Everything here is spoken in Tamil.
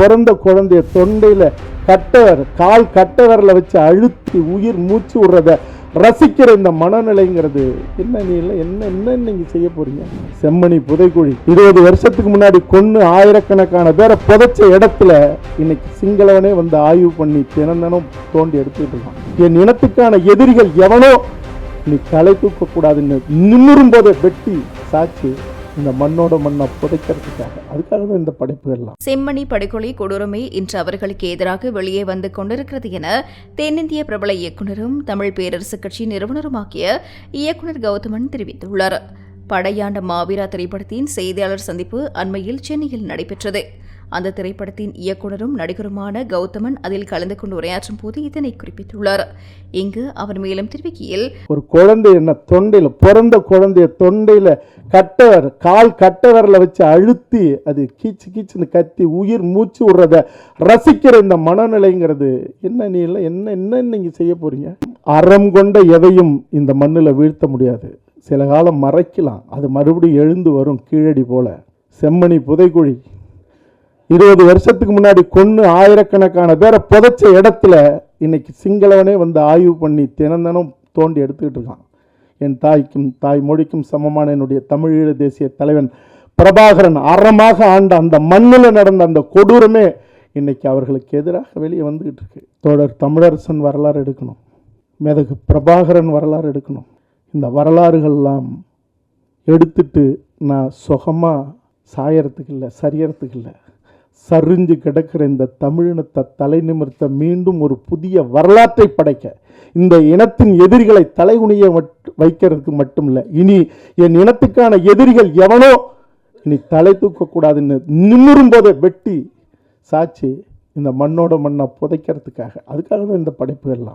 பிறந்த குழந்தைய தொண்டையில் கட்டவர் கால் கட்டவரில் வச்சு அழுத்தி உயிர் மூச்சு விடுறத ரசிக்கிற இந்த மனநிலைங்கிறது. என்ன நீ இல்லை என்ன என்ன நீங்கள் செய்ய போகிறீங்க செம்மணி புதைக்குழி இருபது வருஷத்துக்கு முன்னாடி கொன்று ஆயிரக்கணக்கான பேரை புதைச்ச இடத்துல இன்னைக்கு சிங்களவனே வந்து ஆய்வு பண்ணி தினம் தோண்டி எடுத்துக்கிட்டு இருக்கான். என் இனத்துக்கான எதிரிகள் எவனோ நீ தலை தூக்கக்கூடாதுன்னு நிமிரும்போதை போதே வெட்டி சாட்சி இந்த மண்ணோட மண்ணை புதைக்கிறதுக்காக. அதுக்காக தான் இந்த படைப்புகள்லாம். செம்மணி படுகொலை கொடூரமே இன்று அவர்களுக்கு எதிராக வெளியே வந்து கொண்டிருக்கிறது என தென்னிந்திய பிரபல இயக்குனரும் தமிழ் பேரரசு கட்சி நிறுவனருமாகிய இயக்குனர் கௌதமன் தெரிவித்துள்ளார். படையாண்ட மாவீரா திரைப்படத்தின் செய்தியாளர் சந்திப்பு அண்மையில் சென்னையில் நடைபெற்றது. அந்த திரைப்படத்தின் இயக்குனரும் நடிகருமான கௌதமன் அதில் கலந்து கொண்டு உரையாற்றும் போது இதனை குறிப்பிட்டுள்ளார். இங்கு அவர் மேலும் தெரிவிக்கையில் ஒரு குழந்தை என்ன தொண்டையில் பிறந்த குழந்தைய தொண்டையில் கட்டவர் கால் கட்டவரில் வச்சு அழுத்தி அது கீச்சு கீச்சுன்னு கத்தி உயிர் மூச்சு விடுறத ரசிக்கிற இந்த மனநிலைங்கிறது. என்ன நீ இல்லை என்ன என்ன நீங்கள் செய்ய போறீங்க? அறம் கொண்ட எதையும் இந்த மண்ணில் வீழ்த்த முடியாது. சில காலம் மறைக்கலாம். அது மறுபடியும் எழுந்து வரும் கீழடி போல. செம்மணி புதைக்குழி இருபது வருஷத்துக்கு முன்னாடி கொன்று ஆயிரக்கணக்கான பேரை புதைச்ச இடத்துல இன்னைக்கு சிங்களவனே வந்து ஆய்வு பண்ணி தினந்தனம் தோண்டி எடுத்துக்கிட்டு இருக்கான். என் தாய்க்கும் தாய் மொழிக்கும் சமமான என்னுடைய தமிழீழ தேசிய தலைவன் பிரபாகரன் அறமாக ஆண்ட அந்த மண்ணில் நடந்த அந்த கொடூரமே இன்னைக்கு அவர்களுக்கு எதிராக வெளியே வந்துக்கிட்டு இருக்கு. தோழர் தமிழரசன் வரலாறு எடுக்கணும். மேதகு பிரபாகரன் வரலாறு எடுக்கணும். இந்த வரலாறுகள்லாம் எடுத்துட்டு நான் சுகமாக சாயறதுக்கு இல்லை சரியறதுக்கு இல்லை. சரிஞ்சு கிடக்கிற இந்த தமிழினத்தை தலை நிமிர்த்த மீண்டும் ஒரு புதிய வரலாற்றை படைக்க இந்த இனத்தின் எதிரிகளை தலைகுனிய மட்- வைக்கிறதுக்கு மட்டும் இல்லை இனி என் இனத்துக்கான எதிரிகள் எவனோ இனி தலை தூக்கக்கூடாதுன்னு நிமிரும் போதே வெட்டி சாட்சி இந்த மண்ணோட மண்ணை புதைக்கிறதுக்காக. அதுக்காக தான் இந்த படைப்புகள்லாம்.